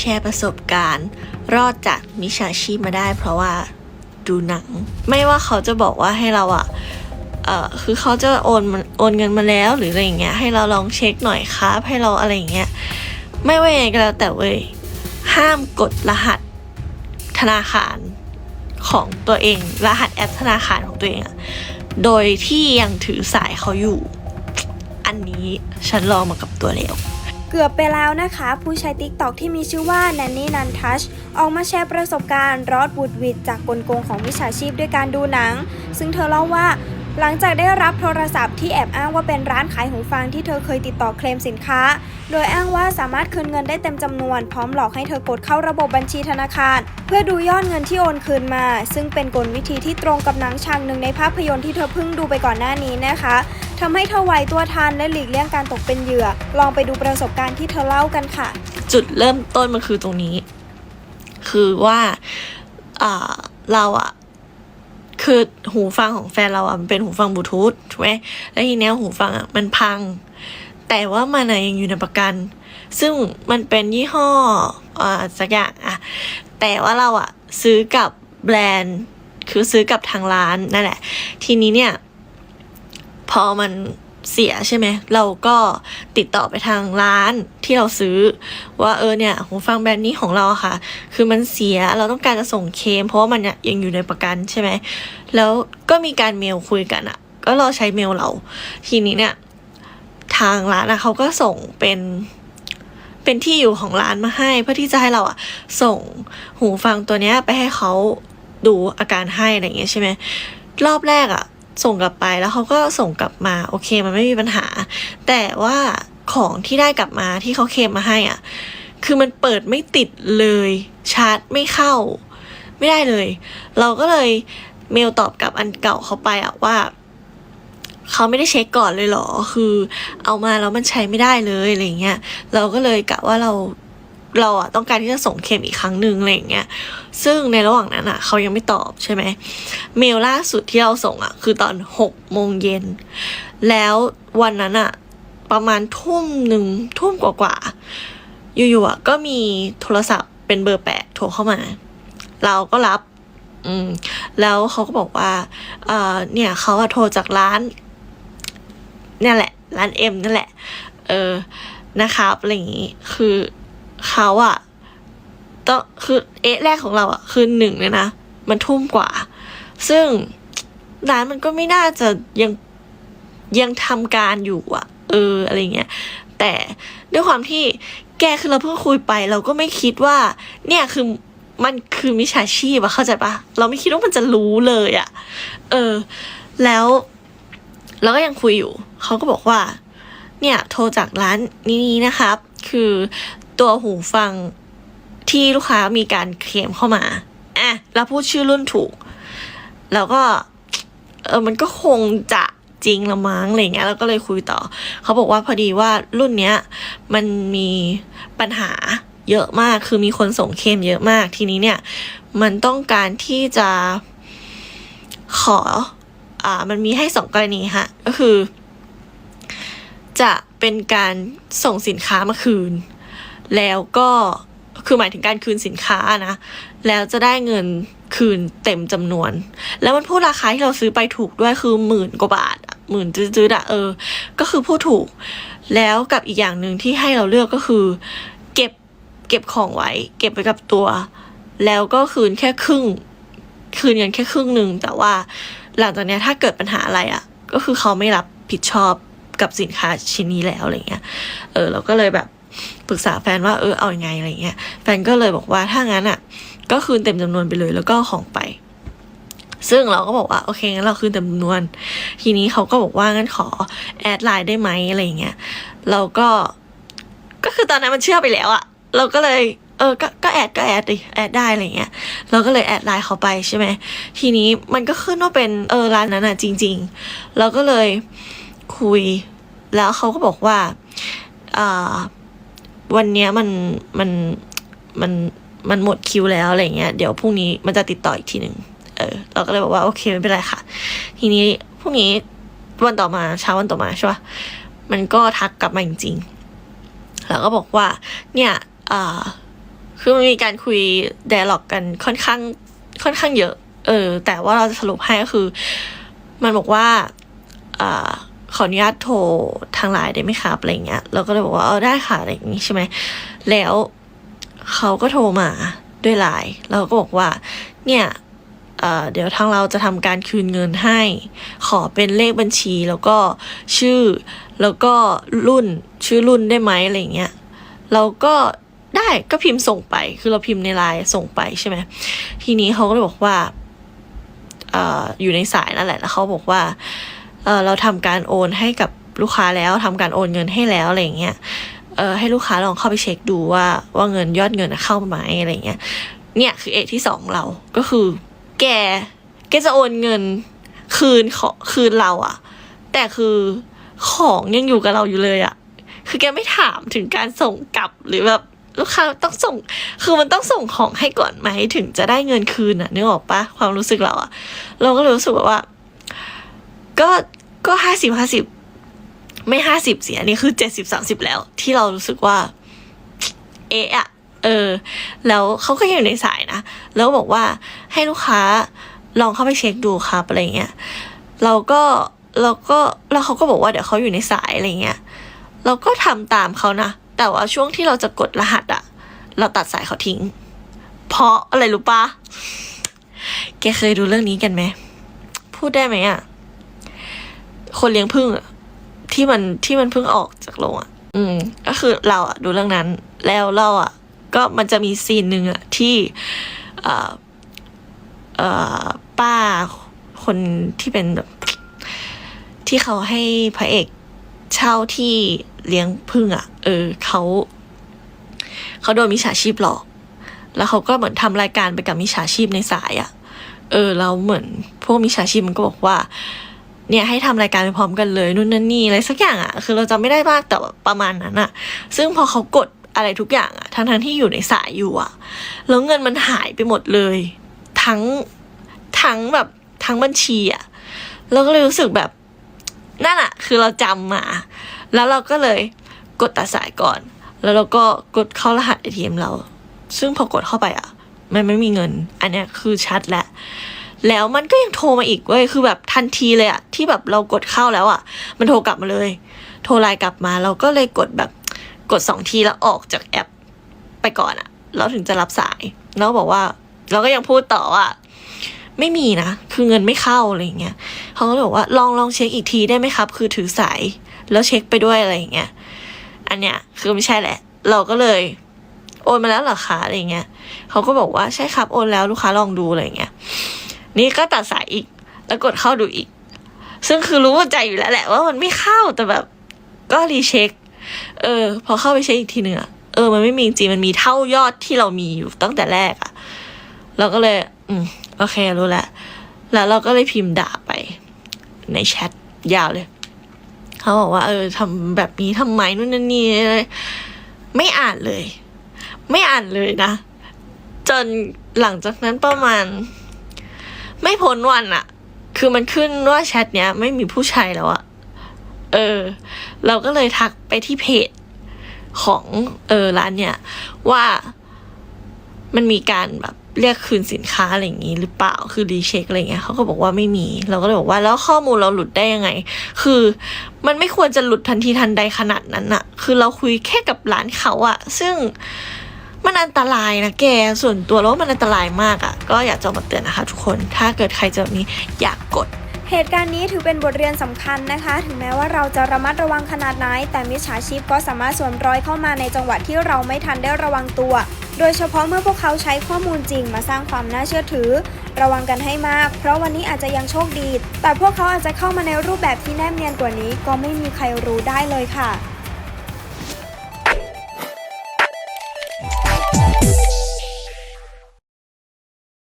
แชร์ประสบการณ์ รอดจากมิจฉาชีพมาได้ เพราะว่าดูหนัง ไม่ว่าเขาจะบอกว่าให้เราอะเอ่อคือเขาจะโอนโอนเงินมาแล้วหรืออะไรอย่างเงี้ยให้เราลองเช็คหน่อยครับให้เราอะไรอย่างเงี้ยไม่ว่ายังไงก็แล้วแต่เว้ยห้ามกดรหัสธนาคารของตัวเอง รหัสแอปธนาคารของตัวเองอะโดยที่ยังถือสายเขาอยู่ อันนี้ฉันลองมากับตัวแล้ว เกือบไปแล้วนะคะ ผู้ใช้ TikTok ที่มีชื่อว่า Nanny Nan Touch ออกมาแชร์ประสบการณ์รอดบุดวิดจากกลโกงของวิชาชีพด้วยการดูหนัง ซึ่งเธอเล่าว่าหลังจากได้รับโทรศัพท์ที่แอบอ้างว่าเป็นร้านขายหูฟังที่เธอเคยติดต่อเคลมสินค้า โดยอ้างว่าสามารถคืนเงินได้เต็มจำนวน พร้อมหลอกให้เธอกดเข้าระบบบัญชีธนาคาร เพื่อดูยอดเงินที่โอนคืนมา ซึ่งเป็นกลวิธีที่ตรงกับหนังฉากหนึ่งในภาพยนตร์ที่เธอเพิ่งดูไปก่อนหน้านี้นะคะ ทำให้เธอไหวตัวทันและหลีกเลี่ยงการตกเป็นเหยื่อ ลองไปดูประสบการณ์ที่เธอเล่ากันค่ะ จุดเริ่มต้นมันคือตรงนี้ คือว่าเราอะคือหูฟังของแฟนเราอะมันเป็นหูฟังบลูทูธถูกไหมแล้วทีเนี้ยหูฟังอะมันพัง แต่ว่ามันอะยังอยู่ในประกัน ซึ่งมันเป็นยี่ห้ออ่าสักอย่างอะแต่ว่าเราอะซื้อกับแบรนด์ คือซื้อกับทางร้านนั่นแหละ ทีนี้เนี่ย พอมันเสียใช่ไหม เราก็ติดต่อไปทางร้านที่เราซื้อ ว่าเออเนี่ยหูฟังแบรนด์นี้ของเราค่ะ คือมันเสียเราต้องการจะส่งเคม เพราะว่ามันเนี่ยยังอยู่ในประกันใช่ไหม แล้วก็มีการเมลคุยกันอะก็เราใช้เมลเรา ทีนี้เนี่ย ทางร้านอะเขาก็ส่งเป็นเป็นที่อยู่ของร้านมาให้เพื่อที่จะให้เราอะส่งหูฟังตัวเนี้ยไปให้เขาดูอาการให้อะไรอย่างเงี้ยใช่ไหมรอบแรกอะ ส่งกลับไปแล้วเขาก็ส่งกลับมา โอเคมันไม่มีปัญหา แต่ว่าของที่ได้กลับมาที่เขาเคลมมาให้อะ คือมันเปิดไม่ติดเลยชาร์จไม่เข้า ไม่ได้เลย เราก็เลยเมลตอบกลับอันเก่าเขาไปอะว่าเขาไม่ได้เช็คก่อนเลยเหรอ คือเอามาแล้วมันใช้ไม่ได้เลยอะไรเงี้ย เราก็เลยกะว่าเรา เราอะต้องการที่จะส่งเคลมอีกครั้งหนึ่งอะไรอย่างเงี้ย ซึ่งในระหว่างนั้นอะเขายังไม่ตอบใช่ไหมเมลล่าสุดที่เราส่งอะคือตอนหกโมงเย็น แล้ววันนั้นอะประมาณทุ่มหนึ่งทุ่มกว่าๆอยู่ๆอะก็มีโทรศัพท์เป็นเบอร์แปลกโทรเข้ามา เราก็รับ อืม แล้วเขาก็บอกว่าเอ่อเนี่ยเขาอะโทรจากร้าน เนี่ยแหละ ร้านเอ็มนั่นแหละ เออนะครับอะไรอย่างงี้ คือ เขาอะต้องคือเอะแรกของเราอะคือหนึ่งเลยนะมันทุ่มกว่า ซึ่งร้านมันก็ไม่น่าจะยังยังทำการอยู่อะเอออะไรเงี้ย แต่ด้วยความที่แกคือเราเพิ่งคุยไป เราก็ไม่คิดว่า เนี่ยคือมันคือมิจฉาชีพอะเข้าใจปะเราไม่คิดว่ามันจะรู้เลยอะเออ แล้วเราก็ยังคุยอยู่ เขาก็บอกว่า เนี่ย โทรจากร้านนี้นะครับ คือ ตัวหูฟังที่ลูกค้ามีการเคลมเข้ามาอะแล้วพูดชื่อรุ่นถูก แล้วก็เออมันก็คงจะจริงละมั้งอะไรเงี้ยแล้วก็เลยคุยต่อ เขาบอกว่าพอดีว่ารุ่นเนี้ย มันมีปัญหาเยอะมากคือมีคนส่งเคลมเยอะมากทีนี้เนี่ย มันต้องการที่จะขอ อ่า มันมีให้สองกรณีฮะก็คือ จะเป็นการส่งสินค้ามาคืน แล้วก็คือหมายถึงการคืนสินค้านะ แล้วจะได้เงินคืนเต็มจำนวน แล้วมันพูดราคาที่เราซื้อไปถูกด้วยคือหมื่นกว่าบาทหมื่นจืดๆอะเออ ก็คือพูดถูก แล้วกับอีกอย่างหนึ่งที่ให้เราเลือกก็คือ เก็บเก็บของไว้ เก็บไว้กับตัว แล้วก็คืนแค่ครึ่ง คืนเงินแค่ครึ่งหนึ่งแต่ว่าหลังจากนี้ถ้าเกิดปัญหาอะไรอะก็คือเขาไม่รับผิดชอบกับสินค้าชิ้นนี้แล้วอะไรเงี้ย เออ เราก็เลยแบบ ปรึกษาแฟนว่าเออเอาอยัางไงอะไรเงี้ยแฟนก็เลยบอกว่าถ้างั้นอะ ก็คืนเต็มจำนวนไปเลยแล้วก็ของไป ซึ่งเราก็บอกว่าโอเคงั้นเราคืนเต็มจำนวน ทีนี้เขาก็บอกว่างั้นขอแอดไลน์ได้ไหมอะไรเงี้ยเราก็ก็คือตอนนั้นมันเชื่อไปแล้วอะเราก็เลยเออ ก็ก็แอดก็แอดดิ แอดได้อะไรเงี้ย เราก็เลยแอดไลน์เขาไปใช่ไหม ทีนี้มันก็ขึ้นว่าเป็นเออร้านนั้นอะจริง ๆ เราก็เลยคุย แล้วเขาก็บอกว่าอ่า วันเนี้ยมันมันมันมันหมดคิวแล้วอะไรเงี้ยเดี๋ยวพรุ่งนี้มันจะติดต่ออีกทีหนึ่งเออ เราก็เลยบอกว่าโอเคไม่เป็นไรค่ะ ทีนี้พรุ่งนี้วันต่อมาเช้าวันต่อมาใช่ปะมันก็ทักกลับมาจริงๆ แล้วก็บอกว่า เนี่ยอ่าคือมันมีการคุย d ด a l ล็อกกันค่อนข้างค่อนข้างเยอะ เออ แต่ว่าเราจะสรุปให้ก็คือ มันบอกว่าอ่า ขออนุญาตโทรทางไลน์ได้ไหมครับอะไรเงี้ยเราก็เลยบอกว่าเออได้ค่ะอะไรอย่างงี้ใช่ไหมแล้วเขาก็โทรมาด้วยไลน์แล้วก็บอกว่าเนี่ยเเดี๋ยวทางเราจะทำการคืนเงินให้ ขอเป็นเลขบัญชีแล้วก็ชื่อแล้วก็รุ่นชื่อรุ่นได้ไหมอะไรเงี้ยเราก็ได้ก็พิมพ์ส่งไป คือเราพิมพ์ในไลน์ส่งไปใช่ไหมทีนี้เขาก็เลยบอกว่าออยู่ในสายนั่นแหละแล้วเขาบอกว่า เออเราทำการโอนให้กับลูกค้าแล้วทำการโอนเงินให้แล้วอะไรเงี้ยเออให้ลูกค้าลองเข้าไปเช็คดูว่าว่าเงินยอดเงินเข้าไหมอะไรเงี้ยเนี่ยคือเอที่สองเราก็คือ แกแกจะโอนเงินคืนขอคืนเราอะแต่คือของยังอยู่กับเราอยู่เลยอะคือแกไม่ถามถึงการส่งกลับหรือแบบลูกค้าต้องส่ง คือมันต้องส่งของให้ก่อนไหมถึงจะได้เงินคืนอะนึกออกปะความรู้สึกเราอะเราก็รู้สึกว่า ก็ ก็ห้าสิบห้าสิบไม่ห้าสิบสิอันนี้คือเจ็ดสิบสามสิบแล้ว ที่เรารู้สึกว่า เอะอะเออ แล้วเขาก็ยังอยู่ในสายนะ แล้วบอกว่าให้ลูกค้าลองเข้าไปเช็คดูครับอะไรเงี้ย เราก็เราก็แล้วเขาก็บอกว่าเดี๋ยวเขาอยู่ในสายอะไรเงี้ย เราก็ทำตามเขานะ แต่ว่าช่วงที่เราจะกดรหัสอะเราตัดสายเขาทิ้ง เพราะอะไรรู้ปะแกเคยดูเรื่องนี้กันไหม พูดได้ไหมอะ คนเลี้ยงพึ่งอะที่มันที่มันเพิ่งออกจากโรงอะอืม ก็คือเราอะดูเรื่องนั้น แล้วเราอะก็มันจะมีซีนหนึ่งอะที่เอ่อเอ่อป้าคนที่เป็นแบบที่เขาให้พระเอกเช่าที่เลี้ยงพึ่งอะ่ะ เออเขาเขาโดนมิจฉาชีพหลอก แล้วเขาก็เหมือนทำรายการไปกับมิจฉาชีพในสายอะ่ะ เออแล้วเหมือนพวกมิจฉาชีพมันก็บอกว่า เนี่ยให้ทำรายการไปพร้อมกันเลยนู่นนั่นนี่อะไรสักอย่างอะ่ะคือเราจำไม่ได้มากแต่ประมาณนั้นอะ่ะ ซึ่งพอเขากดอะไรทุกอย่างอะ่ะทั้งทั้งที่อยู่ในสายอยู่อะ่ะแล้วเงินมันหายไปหมดเลย ทั้งทั้งแบบทั้งบัญชีอะ่ะเราก็เลยรู้สึกแบบนั่นอะคือเราจำมา แล้วเราก็เลยกดตัดสายก่อน แล้วเราก็กดเข้ารหัส ATM เรา ซึ่งพอกดเข้าไปอะมันไม่มีเงิน อันเนี้ยคือชัดแหละ แล้วมันก็ยังโทรมาอีกเว้ยคือแบบทันทีเลยอะที่แบบเรากดเข้าแล้วอะมันโทรกลับมาเลย โทรไลน์กลับมาเราก็เลยกดแบบกดสองทีแล้วออกจากแอปไปก่อนอะแล้วถึงจะรับสาย แล้วบอกว่า เราก็ยังพูดต่อว่าไม่มีนะ คือเงินไม่เข้าอะไรอย่างเงี้ยเขาก็เลยบอกว่าลองลองเช็คอีกทีได้ไหมครับ คือถือสายแล้วเช็คไปด้วยอะไรอย่างเงี้ย อันเนี้ยคือไม่ใช่แหละ เราก็เลย โอนมาแล้วเหรอคะอะไรเงี้ยเขาก็บอกว่าใช่ครับโอนแล้วลูกค้าลองดูอะไรเงี้ย นี่ก็ตัดสายอีก แล้วกดเข้าดูอีก ซึ่งคือรู้ใจอยู่แล้วแหละว่ามันไม่เข้าแต่แบบ ก็รีเช็ค เออ พอเข้าไปเช็คอีกทีหนึ่งอะเออ มันไม่มีจริงมันมีเท่ายอดที่เรามีอยู่ตั้งแต่แรกอะเราก็เลย อืม โอเครู้แล้วแล้วเราก็เลยพิมพ์ด่าไป ในแชทยาวเลย เขาบอกว่า เออทำแบบนี้ทำไมนู่นนั่นนี่ไม่อ่านเลย ไม่อ่านเลยนะ จนหลังจากนั้นประมาณ ไม่พ้นวันอะคือมันขึ้นว่าแชทเนี้ยไม่มีผู้ใช้แล้วอะเออ เราก็เลยทักไปที่เพจของเออร้านเนี่ยว่ามันมีการแบบเรียกคืนสินค้าอะไรอย่างนี้หรือเปล่า คือรีเช็คอะไรเงี้ยเขาก็บอกว่าไม่มี เราก็เลยบอกว่าแล้วข้อมูลเราหลุดได้ยังไง คือมันไม่ควรจะหลุดทันทีทันใดขนาดนั้นอะคือเราคุยแค่กับร้านเขาอะซึ่ง มันอันตรายนะแก ส่วนตัวแล้วมันอันตรายมากอะก็อยากจะมาเตือนนะคะทุกคน ถ้าเกิดใครเจอแบบนี้อยากกดเหตุการณ์นี้ถือเป็นบทเรียนสำคัญนะคะ ถึงแม้ว่าเราจะระมัดระวังขนาดไหน แต่มิจฉาชีพก็สามารถสวมรอยเข้ามาในจังหวะที่เราไม่ทันได้ระวังตัว โดยเฉพาะเมื่อพวกเขาใช้ข้อมูลจริงมาสร้างความน่าเชื่อถือ ระวังกันให้มาก เพราะวันนี้อาจจะยังโชคดี แต่พวกเขาอาจจะเข้ามาในรูปแบบที่แนบเนียนกว่านี้ ก็ไม่มีใครรู้ได้เลยค่ะ